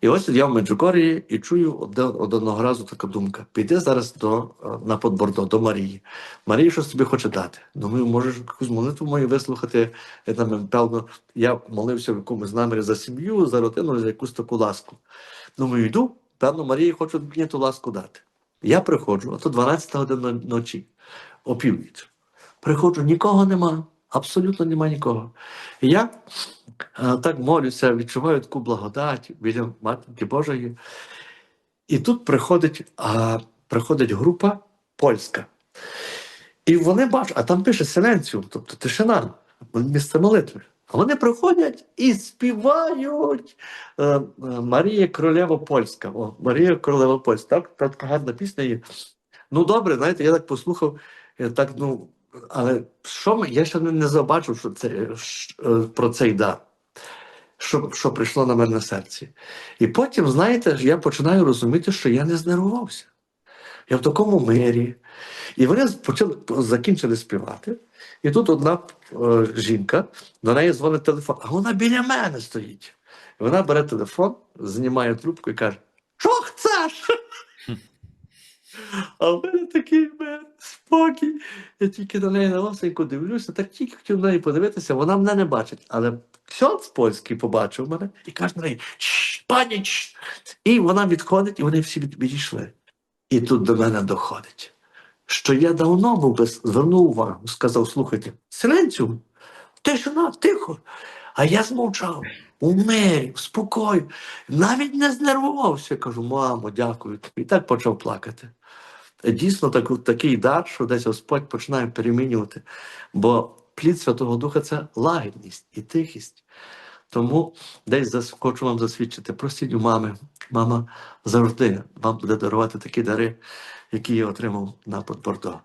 І ось я в Меджугорії і чую одне- одного разу така думка: піди зараз до, е, на Подбордо, до Марії. Марія щось тобі хоче дати. Думаю, можеш якусь молитву мою вислухати. Я там, певно, я молився в якомусь намірі за сім'ю, за родину, за якусь таку ласку. Думаю, йду, певно, Марії хоче мені ту ласку дати. Я приходжу, а то 12 година ночі, опівніч. Приходжу, нікого нема, абсолютно нема нікого. І я так молюся, відчуваю таку благодать біля Матінки Божої. І тут приходить, а, приходить група польська. І вони бачать, а там пише Селенціум, тобто тишина, місце молитви. А вони приходять і співають е, е, Марія Королева Польська. О, Марія Королева Польська. Так, така гарна пісня є. Ну, добре, знаєте, я так послухав, я так, ну, але що ми, я ще не, не забачив, що це, е, про цей дар, що, що прийшло на мене на серці. І потім, знаєте, я починаю розуміти, що я не знервувався. Я в такому мирі. І вони почали закінчили співати. І тут одна е, жінка, до неї дзвонить телефон, а вона біля мене стоїть. І вона бере телефон, знімає трубку і каже: Що chcеш? А в мене такий мир, спокій. Я тільки на неї на лосеньку дивлюся, так тільки хотів на неї подивитися, вона мене не бачить. Але ксьонц польський побачив мене і каже на неї: «Чш, пані, чш». І вона відходить, і вони всі відійшли. І тут до мене доходить, що я давно був би звернув увагу, сказав: слухайте, Селенцю, тишина, тихо. А я змовчав у спокою, навіть не знервувався. Кажу, мамо, дякую тобі. І так почав плакати. Дійсно, так, такий дар, що десь Господь починає перемінювати. Бо плід Святого Духа це лагідність і тихість. Тому десь хочу вам засвідчити, просіть у мами. Мама завжди вам буде дарувати такі дари, які я отримав на Подбордо.